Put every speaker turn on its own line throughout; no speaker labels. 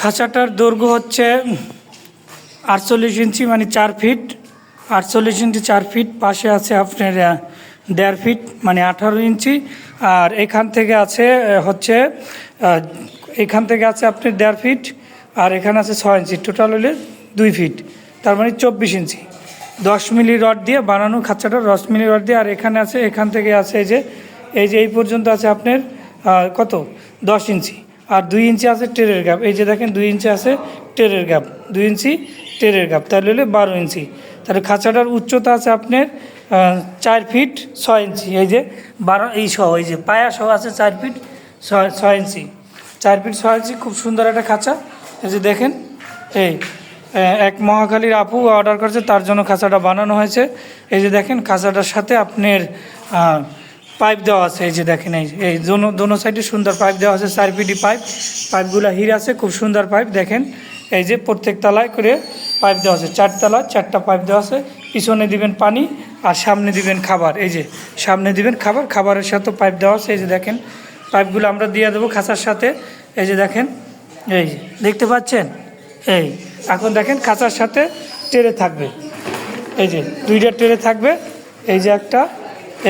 খাঁচাটার দৈর্ঘ্য হচ্ছে আটচল্লিশ ইঞ্চি মানে চার ফিট। আটচল্লিশ ইঞ্চি, চার ফিট। পাশে আছে আপনার দেড় ফিট মানে আঠারো ইঞ্চি। আর এখান থেকে আছে হচ্ছে এখান থেকে আছে আপনার দেড় ফিট, আর এখানে আছে ছয় ইঞ্চি। টোটাল হলে দুই ফিট। তার মানে চব্বিশ ইঞ্চি। দশ মিলি রড দিয়ে বানানো খাঁচাটা, দশ মিলি রড দিয়ে। আর এখানে আছে, এখান থেকে আছে এই যে এই যে এই পর্যন্ত আছে আপনার কত? দশ ইঞ্চি। আর দুই ইঞ্চি আছে টেরের গ্যাপ এই যে দেখেন, দুই ইঞ্চি আছে টেরের গ্যাপ দুই ইঞ্চি টেরের গ্যাপ তাহলে হলে বারো ইঞ্চি। তাহলে খাঁচাটার উচ্চতা আছে আপনার চার ফিট ছয় ইঞ্চি। এই যে বারো, এই সহ, এই যে পায়া সহ আছে চার ফিট ছয় ছয় ইঞ্চি। চার ফিট ছয় ইঞ্চি, খুব সুন্দর একটা খাঁচা। এই যে দেখেন, এই এক মহাখালীর আপু অর্ডার করেছে, তার জন্য খাঁচাটা বানানো হয়েছে। এই যে দেখেন, খাঁচাটার সাথে আপনার পাইপ দেওয়া আছে, এই যে দেখেন, এই এই দোনো দোনো সাইডে সুন্দর পাইপ দেওয়া আছে চার পিডি পাইপ পাইপগুলো হির আছে, খুব সুন্দর পাইপ দেখেন। এই যে প্রত্যেক তলায় করে পাইপ দেওয়া আছে চার তলায় চারটা পাইপ দেওয়া আছে। পিছনে দিবেন পানি আর সামনে দিবেন খাবার, এই যে, সামনে দিবেন খাবার, খাবারের সাথে পাইপ দেওয়া আছে, এই যে দেখেন। পাইপগুলো আমরা দিয়ে দেবো খাঁচার সাথে, এই যে দেখেন, এই যে, দেখতে পাচ্ছেন? এই, এখন দেখেন খাঁচার সাথে টেরে থাকবে, এই যে, দুইটা টেরে থাকবে, এই যে একটা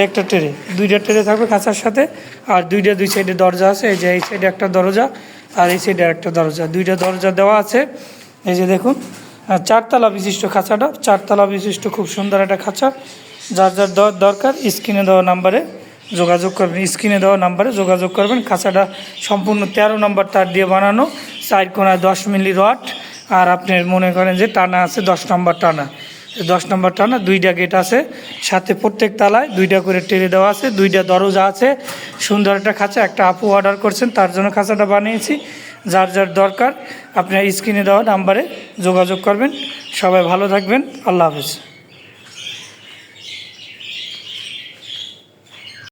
একটা ট্রে, দুইটা ট্রে থাকবে খাঁচার সাথে, আর দুইটা দুই সাইডে দরজা আছে, এই যে এই সাইডে একটা দরজা, আর এই সাইডে একটা দরজা। দুইটা দরজা দেওয়া আছে, এই যে দেখুন চারতলা বিশিষ্ট খাঁচাটা, চারতলা বিশিষ্ট খুব সুন্দর একটা খাঁচা। যার যার দরকার, স্ক্রিনে দেওয়া নাম্বারে যোগাযোগ করবেন, স্ক্রিনে দেওয়া নাম্বারে যোগাযোগ করবেন। খাঁচাটা সম্পূর্ণ তেরো নম্বর তার দিয়ে বানানো সাইড কোনায় দশ মিলি রড, আর আপনি মনে করেন যে টানা আছে দশ নম্বর টানা। দশ নম্বর টানা দুইটা গেট আছে। সাথে প্রত্যেক তালায় দুইটা করে টেরে দেওয়া আছে, দুইটা দরজা আছে। সুন্দর একটা খাঁচা, একটা আপু অর্ডার করছেন, তার জন্য খাঁচাটা বানিয়েছি। যার যার দরকার, আপনার স্ক্রিনে দেওয়া নাম্বারে যোগাযোগ করবেন। সবাই ভালো থাকবেন, আল্লাহ হাফিজ।